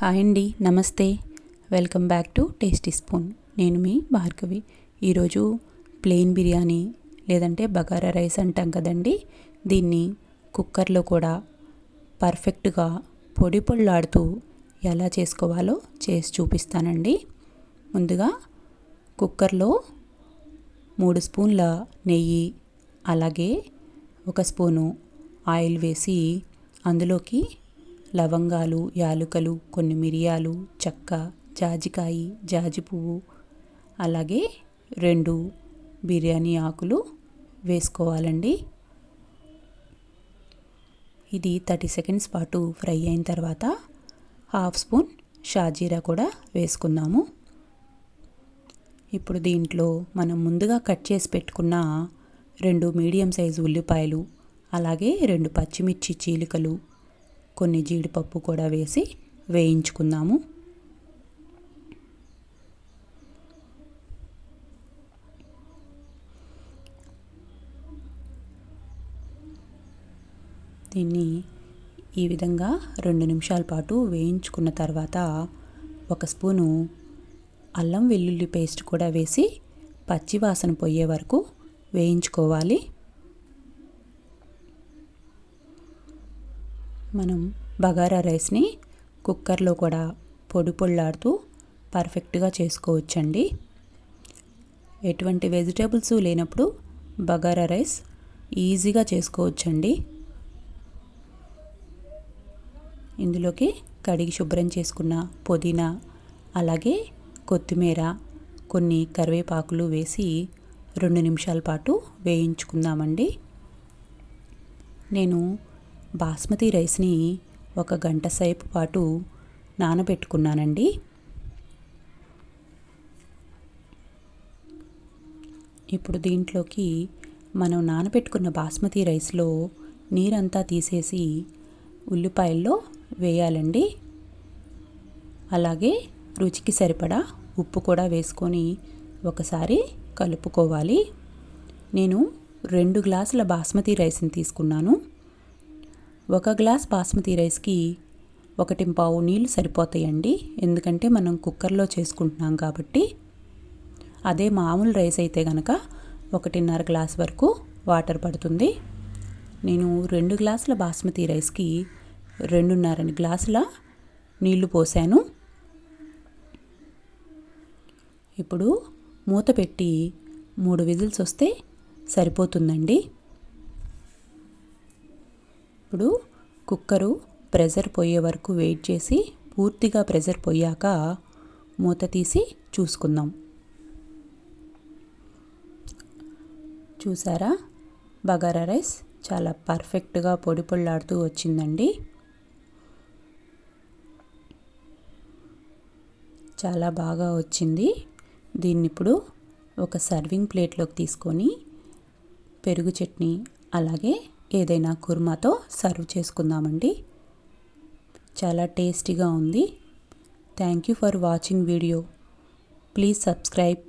Hi అండి నమస్తే. Welcome back to tasty spoon. నేను మీ భార్గవి. ఈరోజు ప్లెయిన్ బిర్యానీ లేదంటే బగారా రైస్ అంటాం కదండి. దీన్ని కుక్కర్లో కూడా పర్ఫెక్ట్గా పొడి పొళ్ళాడుతూ ఎలా చేసుకోవాలో చేసి చూపిస్తానండి. ముందుగా కుక్కర్లో మూడు స్పూన్ల నెయ్యి అలాగే ఒక స్పూను ఆయిల్ వేసి అందులోకి లవంగాలు యాలుకలు కొన్ని మిరియాలు చెక్క జాజికాయి జాజి పువ్వు అలాగే రెండు బిర్యానీ ఆకులు వేసుకోవాలండి. ఇది థర్టీ సెకండ్స్ పాటు ఫ్రై అయిన తర్వాత హాఫ్ స్పూన్ షాజీరా కూడా వేసుకుందాము. ఇప్పుడు దీంట్లో మనం ముందుగా కట్ చేసి పెట్టుకున్న రెండు మీడియం సైజు ఉల్లిపాయలు అలాగే రెండు పచ్చిమిర్చి చీలికలు కొన్ని జీడిపప్పు కూడా వేసి వేయించుకుందాము. దీన్ని ఈ విధంగా రెండు నిమిషాల పాటు వేయించుకున్న తర్వాత ఒక స్పూను అల్లం వెల్లుల్లి పేస్ట్ కూడా వేసి పచ్చివాసన పోయే వరకు వేయించుకోవాలి. మనం బగారా రైస్ని కుక్కర్లో కూడా పొడి పొళ్ళాడుతూ పర్ఫెక్ట్గా చేసుకోవచ్చండి. ఎటువంటి వెజిటేబుల్స్ లేనప్పుడు బగారా రైస్ ఈజీగా చేసుకోవచ్చండి. ఇందులోకి కడిగి శుభ్రం చేసుకున్న పుదీనా అలాగే కొత్తిమీర కొన్ని కరివేపాకులు వేసి రెండు నిమిషాల పాటు వేయించుకుందామండి. నేను బాస్మతి రైస్ని ఒక గంట సేపు పాటు నానబెట్టుకున్నానండి. ఇప్పుడు దీంట్లోకి మనం నానబెట్టుకున్న బాస్మతి రైస్లో నీరంతా తీసేసి ఉల్లిపాయల్లో వేయాలండి. అలాగే రుచికి సరిపడా ఉప్పు కూడా వేసుకొని ఒకసారి కలుపుకోవాలి. నేను రెండు గ్లాసుల బాస్మతి రైస్ని తీసుకున్నాను. ఒక గ్లాస్ బాస్మతి రైస్కి ఒకటి పావు నీళ్ళు సరిపోతాయండి. ఎందుకంటే మనం కుక్కర్లో చేసుకుంటున్నాం కాబట్టి. అదే మామూలు రైస్ అయితే కనుక ఒకటిన్నర గ్లాస్ వరకు వాటర్ పడుతుంది. నేను రెండు గ్లాసుల బాస్మతి రైస్కి రెండున్నర గ్లాసుల నీళ్ళు పోసాను. ఇప్పుడు మూత పెట్టి మూడు విజిల్స్ వస్తే సరిపోతుందండి. ఇప్పుడు కుక్కరు ప్రెజర్ పోయే వరకు వెయిట్ చేసి పూర్తిగా ప్రెజర్ పోయాక మూత తీసి చూసుకుందాం. చూసారా? బగారా రైస్ చాలా పర్ఫెక్ట్గా పొడి పొళ్ళాడుతూ వచ్చిందండి. చాలా బాగా వచ్చింది. దీన్ని ఇప్పుడు ఒక సర్వింగ్ ప్లేట్లోకి తీసుకొని పెరుగు చట్నీ అలాగే ఏదైనా కుర్మాతో సర్వ్ చేసుకుందామండి. చాలా టేస్టీగా ఉంది. Thank you for watching video please subscribe